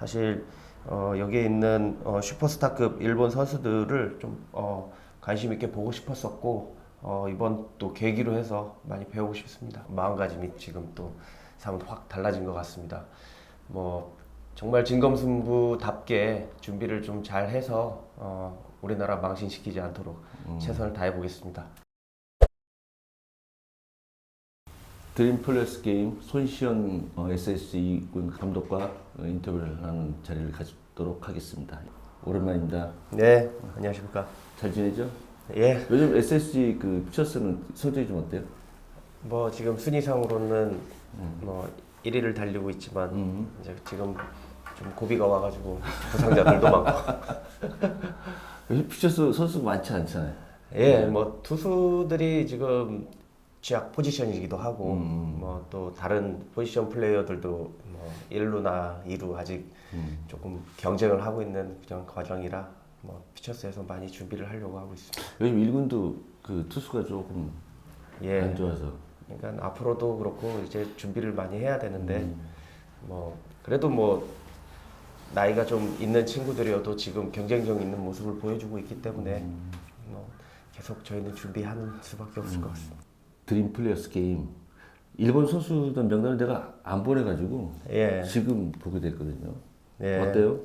사실 어, 여기에 있는 어, 슈퍼스타급 일본 선수들을 좀 어, 관심 있게 보고 싶었었고 어, 이번 또 계기로 해서 많이 배우고 싶습니다. 마음가짐이 지금 또 사뭇 확 달라진 것 같습니다. 뭐 정말 진검승부답게 준비를 좀 잘 해서 어, 우리나라 망신시키지 않도록 최선을 다해 보겠습니다. 드림 플러스 게임 손시현 어, SSG 군 감독과 어, 인터뷰를 하는 자리를 가지도록 하겠습니다. 오랜만입니다. 네, 안녕하십니까? 잘 지내죠? 예, 요즘 SSG 그 피처스는 성적이 좀 어때요? 뭐 지금 순위상으로는 뭐 1위를 달리고 있지만 음. 이제 지금 좀 고비가 와가지고 부상자들도 많고 요즘 피처스 선수 많지 않잖아요. 예, 뭐 투수들이 지금 취약 포지션이기도 하고 음. 뭐또 다른 포지션 플레이어들도 뭐 1루나 2루 아직 음. 조금 경쟁을 하고 있는 그런 과정이라 뭐 피처스에서 많이 준비를 하려고 하고 있습니다. 요즘 1군도 그 투수가 조금 예, 안 좋아서. 그러니까 앞으로도 그렇고 이제 준비를 많이 해야 되는데 음. 뭐 그래도 뭐 나이가 좀 있는 친구들이어도 지금 경쟁력 있는 모습을 보여주고 있기 때문에 음. 뭐 계속 저희는 준비하는 수밖에 없을 것 같습니다. 드림 플레이어스 게임 일본 선수들 명단을 내가 안 보내가지고 예, 지금 보게 됐거든요. 예. 어때요?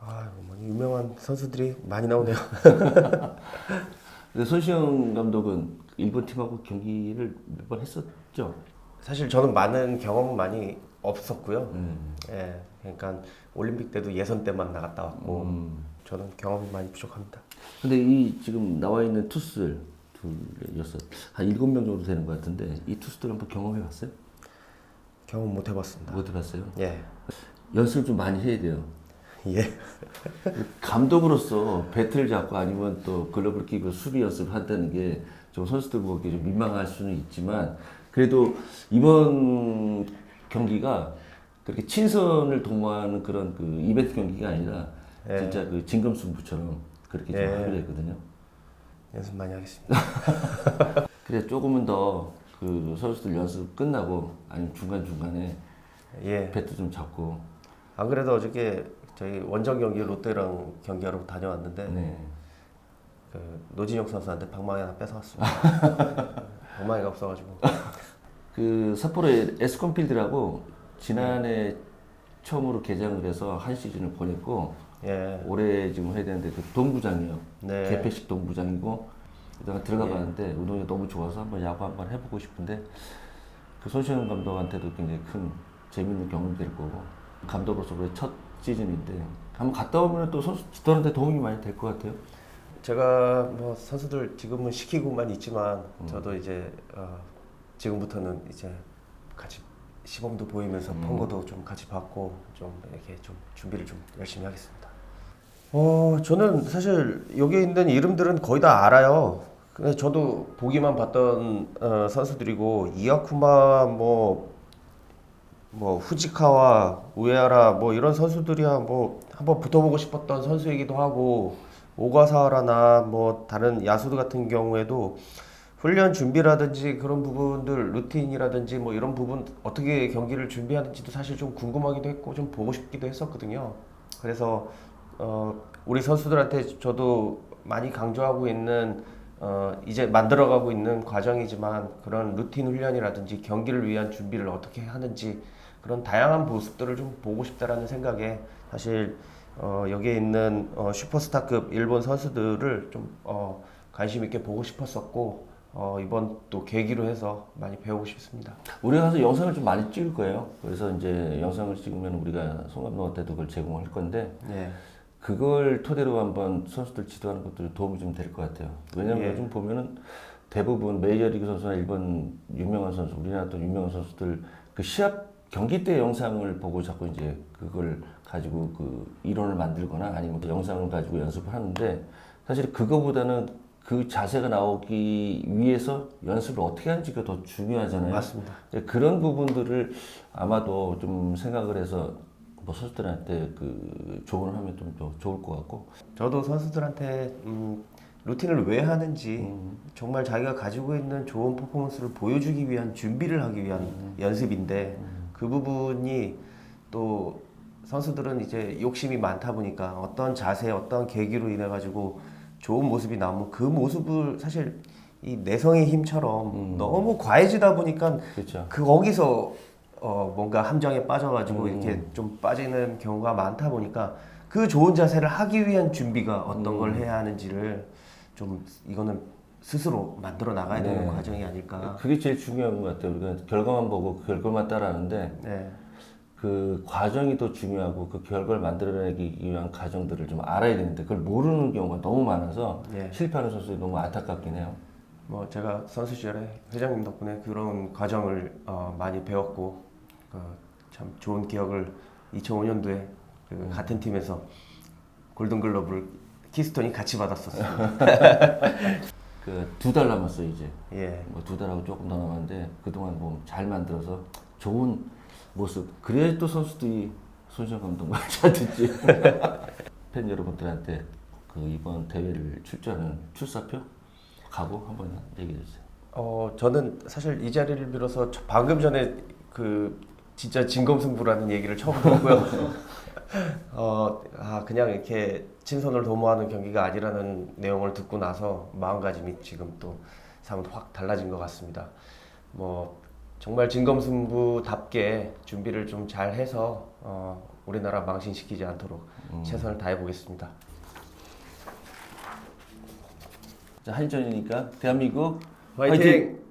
아, 뭐 유명한 선수들이 많이 나오네요. 근데 손시영 감독은 일본 팀하고 경기를 몇 번 했었죠. 사실 저는 많은 경험은 많이 없었고요. 음. 예, 그러니까 올림픽 때도 예선 때만 나갔다 왔고 음. 저는 경험이 많이 부족합니다. 근데 이 지금 나와 있는 투수들 둘, 여섯 한 일곱 명 정도 되는 것 같은데 이 투수들 한번 경험해 봤어요? 경험 못 해봤습니다. 못 해봤어요? 예, 연습을 좀 많이 해야 돼요. 예, 감독으로서 배틀 잡고 아니면 또 글러브를 끼고 수비 연습을 한다는 게 좀 선수들 보기에 좀 민망할 수는 있지만 그래도 이번 경기가 그렇게 친선을 도모하는 그런 그 이벤트 경기가 아니라 예. 진짜 그 진검승부처럼 그렇게 좀 예. 하기로 했거든요. 연습 많이 하겠습니다. 그래 조금은 더 그 선수들 연습 끝나고 아니면 중간 중간에 예, 배트 좀 잡고 안 그래도 어저께 저희 원정 경기 롯데랑 경기하러 다녀왔는데 네. 그 노진혁 선수한테 방망이 하나 뺏어왔습니다. 방망이가 없어가지고. 그 삿포로의 에스콘필드라고 지난해 처음으로 개장을 해서 한 시즌을 보냈고 예, 올해 지금 해야 되는데 그 동부장이에요. 네. 개폐식 동부장이고 내가 들어가 봤는데 운동이 너무 좋아서 한번 야구 한번 해보고 싶은데 그 손시현 감독한테도 굉장히 큰 재밌는 경험이 될 거고 감독으로서 올해 첫 시즌인데 한번 갔다 오면 또 선수들한테 도움이 많이 될 것 같아요. 제가 뭐 선수들 지금은 시키고만 있지만 음. 저도 이제 어, 지금부터는 이제 같이 시범도 보이면서 음. 펑고도 좀 같이 받고 좀 이렇게 좀 준비를 좀 열심히 하겠습니다. 어 저는 사실 여기 있는 이름들은 거의 다 알아요. 근데 저도 보기만 봤던 어, 선수들이고 이아쿠마 뭐 뭐 후지카와 우에하라 뭐 이런 선수들이야 뭐 한번 붙어보고 싶었던 선수이기도 하고 오가사와라나 뭐 다른 야수들 같은 경우에도 훈련 준비라든지 그런 부분들 루틴이라든지 뭐 이런 부분 어떻게 경기를 준비하는지도 사실 좀 궁금하기도 했고 좀 보고 싶기도 했었거든요. 그래서 어 우리 선수들한테 저도 많이 강조하고 있는 어 이제 만들어가고 있는 과정이지만 그런 루틴 훈련이라든지 경기를 위한 준비를 어떻게 하는지 그런 다양한 모습들을 좀 보고 싶다라는 생각에 사실 어 여기에 있는 어 슈퍼스타급 일본 선수들을 좀 어 관심 있게 보고 싶었었고 어 이번 또 계기로 해서 많이 배우고 싶습니다. 우리가 가서 영상을 좀 많이 찍을 거예요. 그래서 이제 영상을 찍으면 우리가 송 감독한테도 그걸 제공할 건데 네. 그걸 토대로 한번 선수들 지도하는 것도 도움이 좀 될 것 같아요. 왜냐면 예. 요즘 보면은 대부분 메이저리그 선수나 일본 유명한 선수, 우리나라 또 유명한 선수들 그 시합 경기 때 영상을 보고 자꾸 이제 그걸 가지고 그 이론을 만들거나 아니면 그 영상을 가지고 연습을 하는데 사실 그거보다는 그 자세가 나오기 위해서 연습을 어떻게 하는지가 더 중요하잖아요. 맞습니다. 그런 부분들을 아마도 좀 생각을 해서 뭐 선수들한테 그 조언을 하면 좀 더 좋을 것 같고 저도 선수들한테 음, 루틴을 왜 하는지 음. 정말 자기가 가지고 있는 좋은 퍼포먼스를 보여주기 위한 준비를 하기 위한 음. 연습인데 그 부분이 또 선수들은 이제 욕심이 많다 보니까 어떤 자세, 어떤 계기로 인해 가지고 좋은 모습이 나오면 그 모습을 사실 이 내성의 힘처럼 너무 과해지다 보니까 그렇죠. 그 거기서 어 뭔가 함정에 빠져가지고 이렇게 좀 빠지는 경우가 많다 보니까 그 좋은 자세를 하기 위한 준비가 어떤 걸 해야 하는지를 좀 이거는 스스로 만들어 나가야 되는 네. 과정이 아닐까. 그게 제일 중요한 것 같아요. 우리가 결과만 보고 그 결과만 따라하는데 네. 그 과정이 더 중요하고 그 결과를 만들어내기 위한 과정들을 좀 알아야 되는데 그걸 모르는 경우가 너무 많아서 예. 실패하는 선수들이 너무 안타깝긴 해요. 뭐 제가 선수 시절에 회장님 덕분에 그런 과정을 어, 많이 배웠고 그참 좋은 기억을 2005년도에 그 같은 팀에서 골든글러브를 키스톤이 같이 받았었어요. 그 두 달 남았어요 이제. 예. 뭐 두 달하고 조금 더 남았는데 그동안 뭐 잘 만들어서 좋은 모습 그래야 또 선수들이 손시현 감독 말잘 듣지 팬 여러분들한테 그 이번 대회를 출전하는 출사표 가고 한번 얘기해 주세요. 어 저는 사실 이 자리를 빌어서 저- 방금 전에 그 진짜 진검승부라는 얘기를 처음 들었고요. 어 아 그냥 이렇게 친선을 도모하는 경기가 아니라는 내용을 듣고 나서 마음가짐이 지금 또 사뭇 확 달라진 것 같습니다. 뭐 정말 진검승부답게 준비를 좀 잘 해서 어 우리나라 망신시키지 않도록 최선을 다해 보겠습니다. 자 한전이니까 대한민국 화이팅!